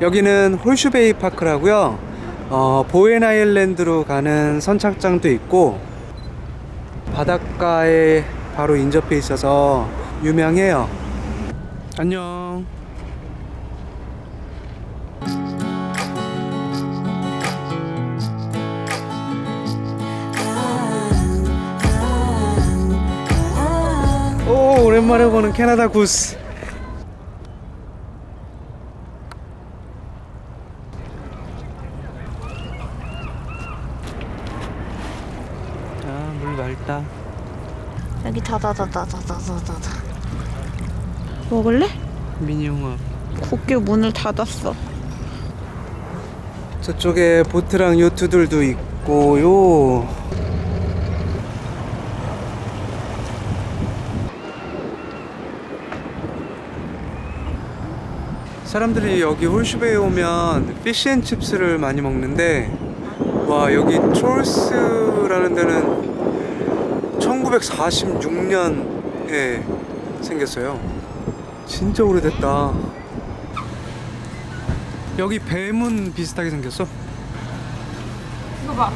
여기는 홀슈베이 파크라고요. 어, 보엔 아일랜드로 가는 선착장도 있고 바닷가에 바로 인접해 있어서 유명해요. 안녕. 오 오랜만에 보는 캐나다 구스. 아 물 맑다. 여기 닫아닫아닫아닫아닫아 먹을래? 미니용어. 곱게 문을 닫았어 저쪽에 보트랑 요트들도 있고요. 사람들이 여기 홀슈베이에 오면 피쉬앤칩스를 많이 먹는데 와 여기 촐스라는 데는 1946년에 생겼어요. 진짜 오래됐다. 여기 뱀은 비슷하게 생겼어. 이거 봐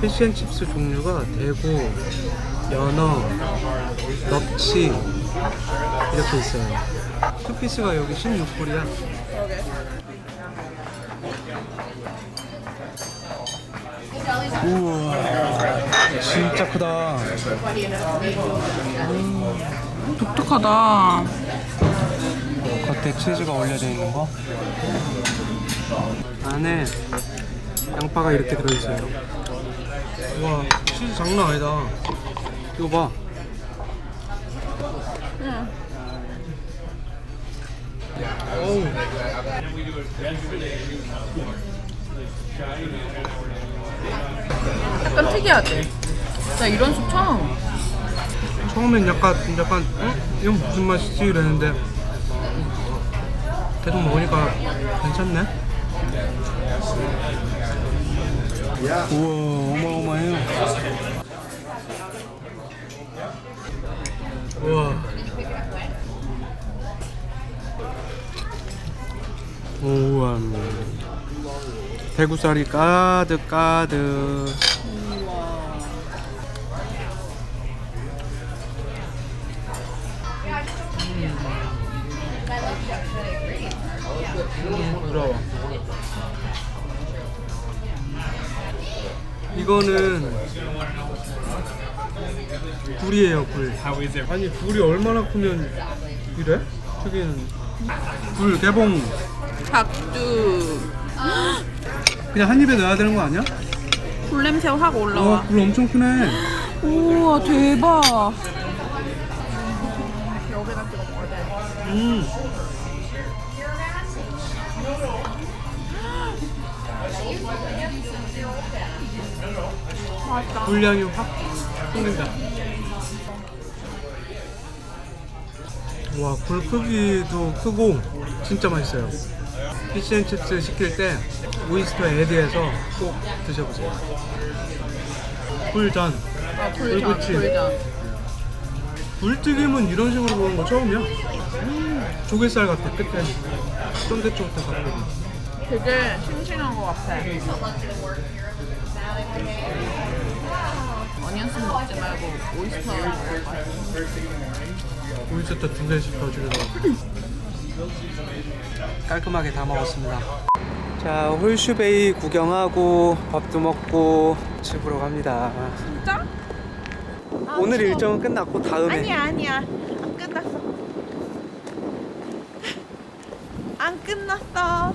피쉬앤칩스 종류가 대구, 연어, 넙치 이렇게 있어요. 투피스가 여기 16불이야. 우와, 진짜 크다. 독특하다 겉에 치즈가 올려져 있는 거. 안에 양파가 이렇게 들어있어요. 우와, 치즈 장난 아니다. 이거 봐. 어우. 약간 특이하지? 나 이런 숲 처음 처음엔 약간 약간 어? 이건 무슨 맛이지 이랬는데 계속 먹으니까 괜찮네. 우와 어마어마해요. 우와. 우와. 대구살이 가득 가득. 부러워. 이거는 굴이에요 굴. 아니 굴이 얼마나 크면 이래? 저기는 굴 개봉 각두 그냥 한 입에 넣어야 되는 거 아니야? 굴 냄새 확 올라와 어, 굴 엄청 크네. 우와 대박 음. 맛있다 굴량이 확 생긴다. 와, 굴 크기도 크고 진짜 맛있어요. 피쉬앤칩스 시킬 때 오이스터 에드에서 꼭 드셔보세요. 굴전, 아굴 굴전 그치? 굴전 굴튀김은 이런 식으로 먹는 거 처음이야. 음, 조개살 같아 끝에 쫀득쫀득하고. 되게 싱싱한 것 같아 말고 오이스터 오이스터 두 개씩 더 줄여서 깔끔하게 다 먹었습니다. 자 홀슈베이 구경하고 밥도 먹고 집으로 갑니다. 진짜? 오늘 일정은 끝났고 다음에. 아니야 아니야. 안 끝났어. 안 끝났어